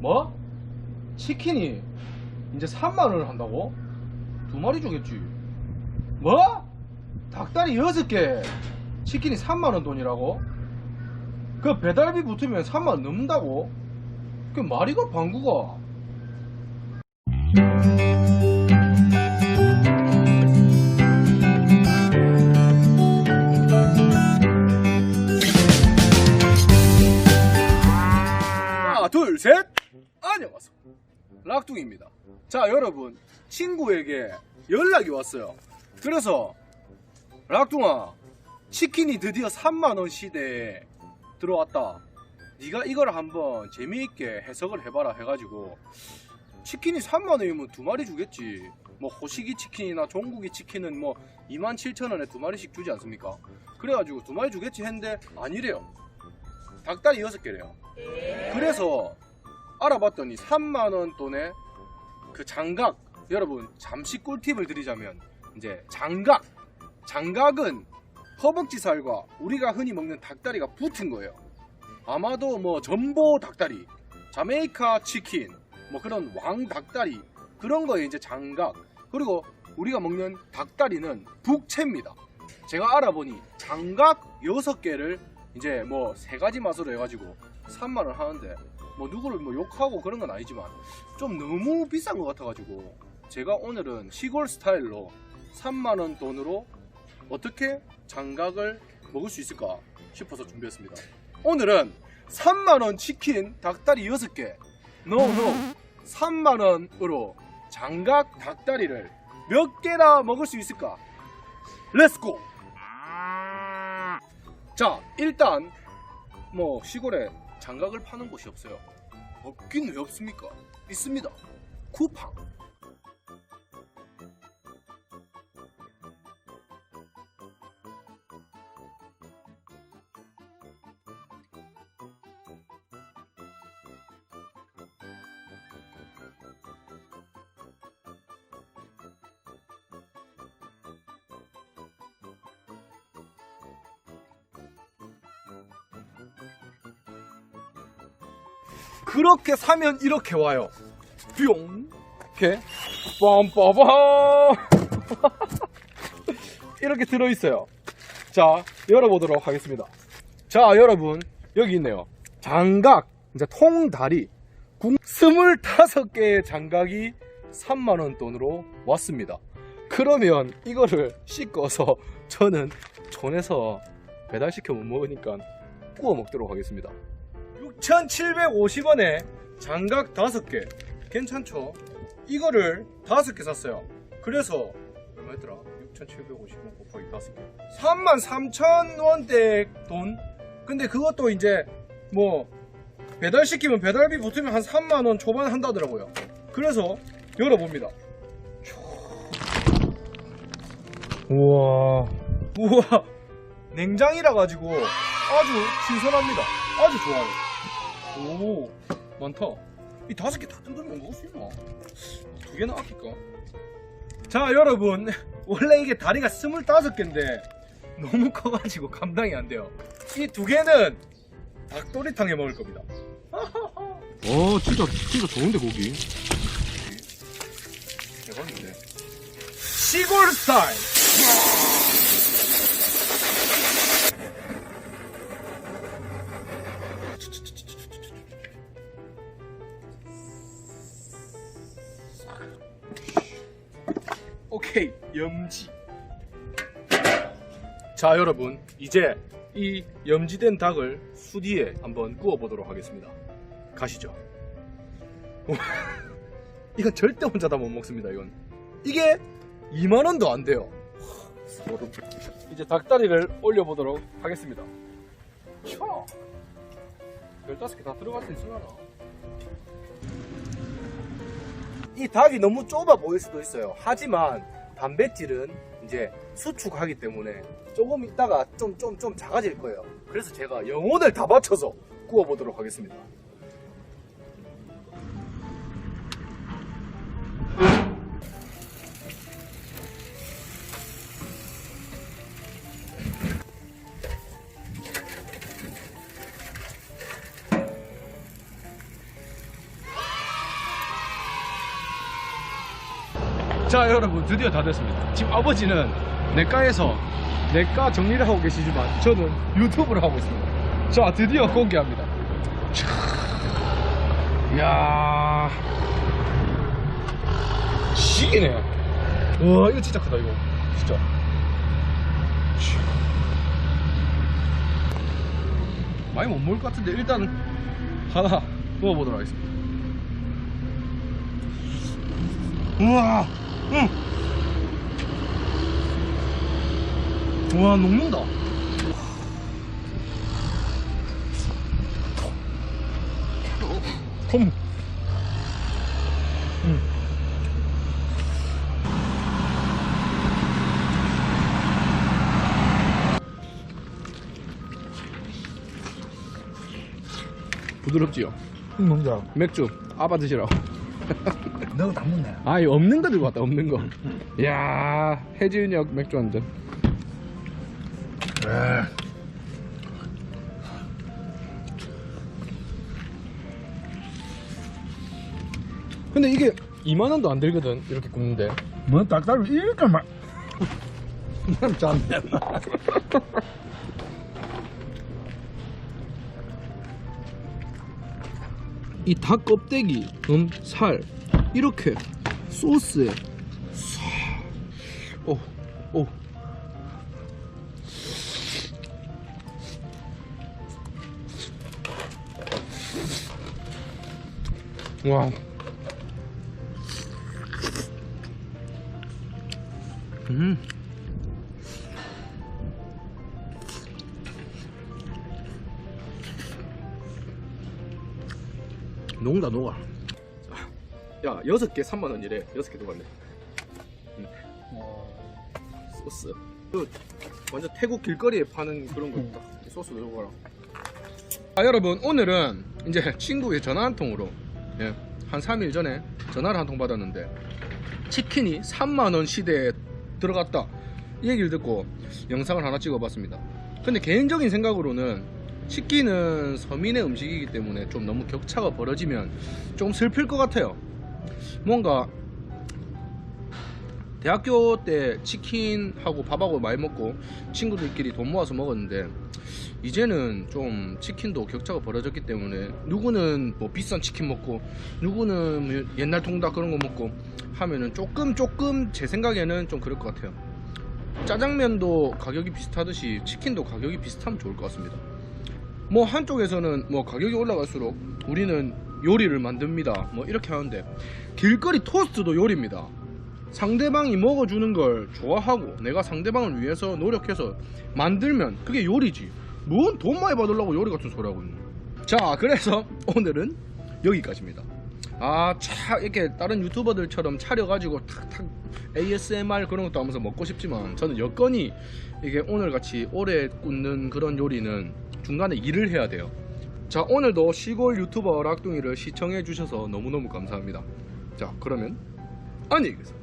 뭐? 치킨이 이제 3만 원을 한다고? 두 마리 주겠지. 뭐? 닭다리 6개. 치킨이 3만 원 돈이라고? 그 배달비 붙으면 3만 원 넘는다고? 그 말이가 방구가. 하나, 둘, 셋. 락둥입니다. 자, 여러분. 친구에게 연락이 왔어요. 그래서, 락둥아, 치킨이 드디어 3만원 시대에 들어왔다. 네가 이걸 한번 재미있게 해석을 해봐라 해가지고, 치킨이 3만원이면 두 마리 주겠지. 뭐, 호식이 치킨이나 종국이 치킨은 뭐, 27,000원에 두 마리씩 주지 않습니까? 그래가지고 두 마리 주겠지 했는데, 아니래요. 닭다리 6개래요. 그래서 알아봤더니 3만원 돈에 그 장각 여러분 잠시 꿀팁을 드리자면 이제 장각 장각은 허벅지 살과 우리가 흔히 먹는 닭다리가 붙은 거예요. 아마도 뭐 전보 닭다리 자메이카 치킨 뭐 그런 왕 닭다리 그런 거에 이제 장각 그리고 우리가 먹는 닭다리는 북채입니다. 제가 알아보니 장각 6개를 이제 뭐 세 가지 맛으로 해가지고 3만원 하는데 뭐 누구를 뭐 욕하고 그런 건 아니지만 좀 너무 비싼 것 같아가지고 제가 오늘은 시골 스타일로 3만원 돈으로 어떻게 장각을 먹을 수 있을까 싶어서 준비했습니다. 오늘은 3만원 치킨 닭다리 6개 노노 3만원으로 장각 닭다리를 몇 개나 먹을 수 있을까 렛츠고 자 일단 뭐 시골에 장각을 파는 곳이 없어요. 없긴 왜 없습니까? 있습니다. 쿠팡. 그렇게 사면 이렇게 와요. 뿅. 이렇게 빰빠밤. 이렇게 들어있어요. 자, 열어보도록 하겠습니다. 자, 여러분 여기 있네요. 장각, 이제 통다리, 궁 25개의 장각이 3만원 돈으로 왔습니다. 그러면 이거를 씻어서 저는 촌에서 배달시켜 못 먹으니까 구워 먹도록 하겠습니다. 6,750원에 장각 5개. 괜찮죠? 이거를 5개 샀어요. 그래서 얼마였더라? 6,750원 곱하기 5개. 33,000원대 돈. 근데 그것도 이제 뭐 배달시키면 배달비 붙으면 한 3만원 초반 한다더라고요. 그래서 열어봅니다. 우와. 우와. 냉장이라 가지고 아주 신선합니다. 아주 좋아요. 오, 많다. 이 다섯 개 다 뜯으면 먹을 수 있나? 두 개나 아낄까? 자, 여러분. 원래 이게 다리가 스물다섯 개인데 너무 커가지고 감당이 안 돼요. 이 두 개는 닭도리탕에 먹을 겁니다. 어 진짜 진짜 좋은데 고기 대박인데. 시골 스타일. 오케이 염지. 자 여러분 이제 이 염지된 닭을 수디에 한번 구워 보도록 하겠습니다. 가시죠. 이건 절대 혼자 다 못 먹습니다. 이건 이게 2만 원도 안 돼요. 소름. 이제 닭다리를 올려보도록 하겠습니다. 차. 15개 다 들어갈 수 있으려나? 이 닭이 너무 좁아 보일 수도 있어요. 하지만 단백질은 이제 수축하기 때문에 조금 있다가 좀 좀 좀 작아질 거예요. 그래서 제가 영혼을 다 바쳐서 구워보도록 하겠습니다. 자 여러분 드디어 다 됐습니다. 지금 아버지는 내과에서 내과 정리를 하고 계시지만 저는 유튜브를 하고 있습니다. 자 드디어 공개합니다. 촤. 이야. 시기네 와 이거 진짜 크다 이거. 진짜. 촤. 많이 못 먹을 것 같은데 일단 하나 먹어보도록 하겠습니다. 우와 응 우와 녹는다 컴 응. 부드럽지요? 먹자. 맥주 아바 드시라고 너가 다 먹네. 아 이 없는 거 들고 왔다 없는 거. 이야 해지은역 맥주 한잔. 근데 이게 2만 원도 안 들거든 이렇게 굽는데. 뭐 닭다리 이렇게 막. 난 짠데 이 닭 껍데기, 음, 살 이렇게 소스에 싹 오, 오. 와. 음. 녹는다 녹아 야 여섯 개 3만 원이래. 여섯 개 녹았네. 소스. 그 완전 태국 길거리에 파는 그런 거 있다. 이 소스 넣어봐라. 아 여러분 오늘은 이제 친구의 전화 한 통으로 예, 한 3일 전에 전화를 한 통 받았는데 치킨이 3만원 시대에 들어갔다. 이 얘기를 듣고 영상을 하나 찍어봤습니다. 근데 개인적인 생각으로는 치킨은 서민의 음식이기 때문에 좀 너무 격차가 벌어지면 좀 슬플 것 같아요 뭔가 대학교 때 치킨하고 밥하고 많이 먹고 친구들끼리 돈 모아서 먹었는데 이제는 좀 치킨도 격차가 벌어졌기 때문에 누구는 뭐 비싼 치킨 먹고 누구는 뭐 옛날 통닭 그런 거 먹고 하면은 조금 조금 제 생각에는 좀 그럴 것 같아요. 짜장면도 가격이 비슷하듯이 치킨도 가격이 비슷하면 좋을 것 같습니다. 뭐 한쪽에서는 뭐 가격이 올라갈수록 우리는 요리를 만듭니다. 뭐 이렇게 하는데 길거리 토스트도 요리입니다. 상대방이 먹어주는 걸 좋아하고 내가 상대방을 위해서 노력해서 만들면 그게 요리지. 뭔 돈 많이 받으려고 요리 같은 소리 하고 있는 자 그래서 오늘은 여기까지입니다. 아차 이렇게 다른 유튜버들처럼 차려가지고 탁탁 ASMR 그런 것도 하면서 먹고 싶지만 저는 여건이 이게 오늘같이 오래 굽는 그런 요리는 중간에 일을 해야 돼요 자 오늘도 시골 유튜버 락둥이를 시청해 주셔서 너무너무 감사합니다. 자 그러면 안녕히 계세요